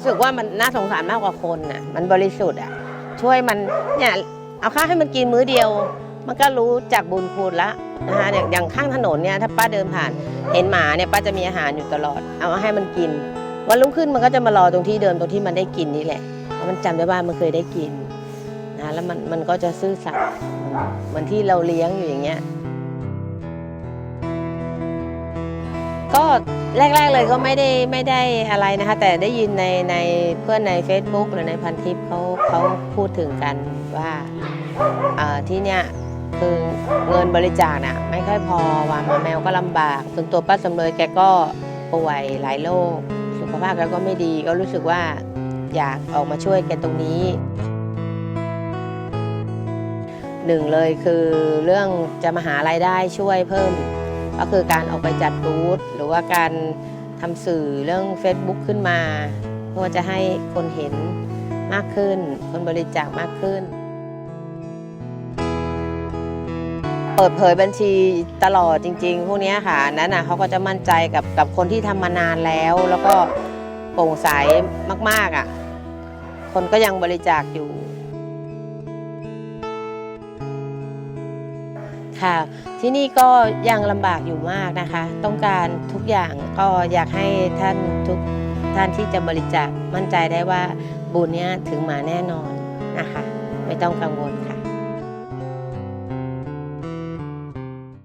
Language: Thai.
รู้สึกว่ามันน่าสงสารมากกว่าคนน่ะ มันบริสุทธิ์อะ ช่วยมันเนี่ยเอาข้าวให้มันกินมื้อเดียว มันก็รู้จักบุญคุณละนะคะอย่างอย่างข้างถนนเนี่ยถ้าป้าเดินผ่าน เห็นหมาเนี่ยป้าจะมีอาหารอยู่ตลอด เอาให้มันกิน วันรุ่งขึ้นมันก็จะมารอตรงที่เดิมตรงที่มันได้กินนี่แหละเพราะมันจำได้ว่ามันเคยได้กินนะแล้วมันมันก็จะซื่อสัตย์เหมือนที่เราเลี้ยงอยู่อย่างเงี้ย ก็แรก ๆเลยก็ไม่ได้ไม่ได้อะไรนะคะ แต่ได้ยินในในเพื่อนใน Facebook หรือในพันทิปเขาเขาพูดถึงกันว่าที่เนี่ยคือเงินบริจาคน่ะไม่ค่อยพอว่ามาแมวก็ลำบากส่วนตัวป้าสำเรยแกก็ป่วยหลายโรคสุขภาพแกก็ไม่ดีก็รู้สึกว่าอยากออกมาช่วยแกตรงนี้หนึ่งเลยคือเรื่องจะมาหารายได้ช่วยเพิ่ม ก็คือการออกไปจัดบูธหรือว่าการทำสื่อเรื่อง Facebook ขึ้นมาเพื่อจะให้คนเห็นมากขึ้น คนบริจาคมากขึ้น เปิดเผยบัญชีตลอดจริง ๆ พวกนี้ค่ะนั้นน่ะเขาก็จะมั่นใจกับกับคนที่ทำมานานแล้ว แล้วก็โปร่งใสมากๆอะ คนก็ยังบริจาคอยู่ ค่ะ ที่นี่ก็ยังลำบากอยู่มากนะคะ ต้องการทุกอย่างก็อยากให้ท่านทุกท่านที่จะบริจาคมั่นใจได้ว่าบุญเนี้ยถึงมาแน่นอนนะคะ ไม่ต้องกังวลค่ะ